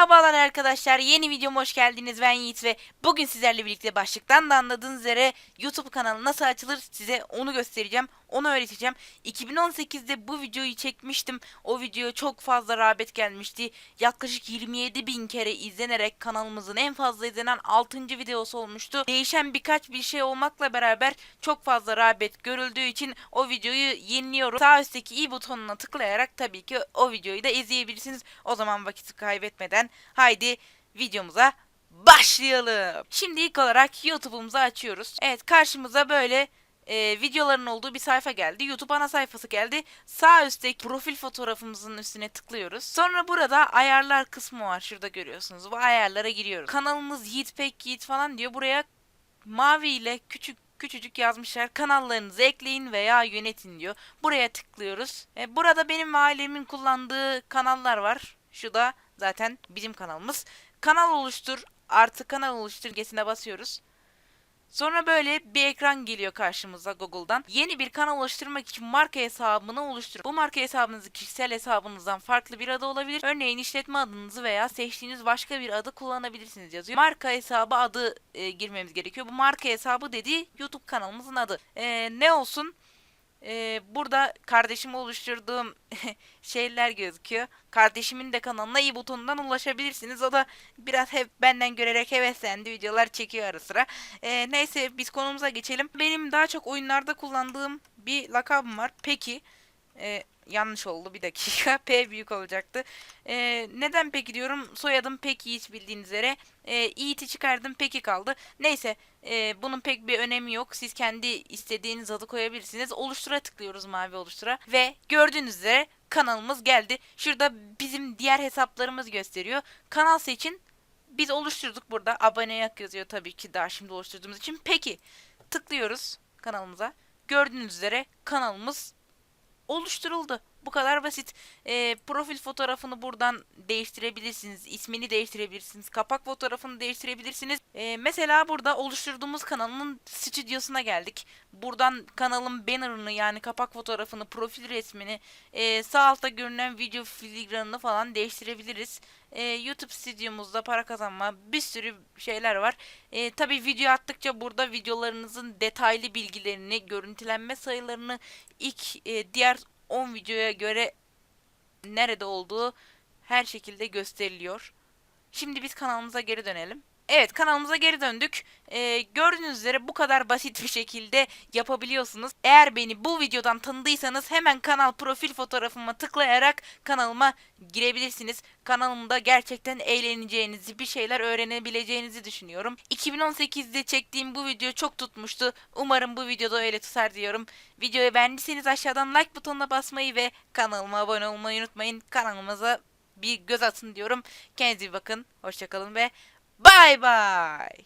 Merhabalar arkadaşlar. Yeni videoma hoş geldiniz. Ben Yiğit ve bugün sizlerle birlikte başlıktan da anladığınız üzere YouTube kanalı nasıl açılır size onu göstereceğim. Onu öğreteceğim. 2018'de bu videoyu çekmiştim. O videoya çok fazla rağbet gelmişti. Yaklaşık 27 bin kere izlenerek kanalımızın en fazla izlenen 6. videosu olmuştu. Değişen birkaç bir şey olmakla beraber çok fazla rağbet görüldüğü için o videoyu yeniliyorum. Sağ üstteki i butonuna tıklayarak tabii ki o videoyu da izleyebilirsiniz. O zaman vakit kaybetmeden haydi videomuza başlayalım. Şimdi ilk olarak YouTube'umuzu açıyoruz. Evet karşımıza böyle e, videoların olduğu bir sayfa geldi. YouTube ana sayfası geldi. Sağ üstteki profil fotoğrafımızın üstüne tıklıyoruz. Sonra burada ayarlar kısmı var. Şurada görüyorsunuz. Bu ayarlara giriyoruz. Kanalımız Yiğit Pek Yiğit falan diyor. Buraya mavi ile küçük küçücük yazmışlar. Kanallarınızı ekleyin veya yönetin diyor. Buraya tıklıyoruz. E, burada benim ailemin kullandığı kanallar var. Şu da zaten bizim kanalımız. Kanal oluştur artı kanal oluştur gesine basıyoruz. Sonra böyle bir ekran geliyor karşımıza Google'dan. Yeni bir kanal oluşturmak için marka hesabını oluşturun. Bu marka hesabınızı kişisel hesabınızdan farklı bir adı olabilir. Örneğin işletme adınızı veya seçtiğiniz başka bir adı kullanabilirsiniz yazıyor. Marka hesabı adı e, girmemiz gerekiyor. Bu marka hesabı dediği YouTube kanalımızın adı. E, ne olsun? E, burada kardeşim oluşturduğum şeyler gözüküyor. Kardeşimin de kanalına i butonundan ulaşabilirsiniz. O da biraz hep benden görerek heveslendi. Videolar çekiyor ara sıra. Ee, neyse biz konumuza geçelim. Benim daha çok oyunlarda kullandığım bir lakabım var. Peki. Ee, yanlış oldu bir dakika. P büyük olacaktı. Ee, neden peki diyorum? Soyadım peki hiç bildiğiniz üzere. Ee, Yiğit'i çıkardım peki kaldı. Neyse e, bunun pek bir önemi yok. Siz kendi istediğiniz adı koyabilirsiniz. Oluştura tıklıyoruz mavi oluştura. Ve gördüğünüz üzere kanalımız geldi. Şurada bizim diğer hesaplarımız gösteriyor. Kanal seçin. Biz oluşturduk burada. Abone yak yazıyor tabii ki daha şimdi oluşturduğumuz için. Peki tıklıyoruz kanalımıza. Gördüğünüz üzere kanalımız oluşturuldu. Bu kadar basit. Ee, profil fotoğrafını buradan değiştirebilirsiniz. ismini değiştirebilirsiniz. Kapak fotoğrafını değiştirebilirsiniz. Ee, mesela burada oluşturduğumuz kanalın stüdyosuna geldik. Buradan kanalın bannerını yani kapak fotoğrafını, profil resmini, e, sağ altta görünen video filigranını falan değiştirebiliriz. Ee, YouTube stüdyomuzda para kazanma bir sürü şeyler var. Ee, Tabi video attıkça burada videolarınızın detaylı bilgilerini, görüntülenme sayılarını ilk e, diğer 10 videoya göre nerede olduğu her şekilde gösteriliyor. Şimdi biz kanalımıza geri dönelim. Evet kanalımıza geri döndük. Ee, gördüğünüz üzere bu kadar basit bir şekilde yapabiliyorsunuz. Eğer beni bu videodan tanıdıysanız hemen kanal profil fotoğrafıma tıklayarak kanalıma girebilirsiniz. Kanalımda gerçekten eğleneceğinizi, bir şeyler öğrenebileceğinizi düşünüyorum. 2018'de çektiğim bu video çok tutmuştu. Umarım bu videoda öyle tutar diyorum. Videoyu beğendiyseniz aşağıdan like butonuna basmayı ve kanalıma abone olmayı unutmayın. Kanalımıza bir göz atın diyorum. Kendinize iyi bakın. Hoşçakalın ve Bye bye.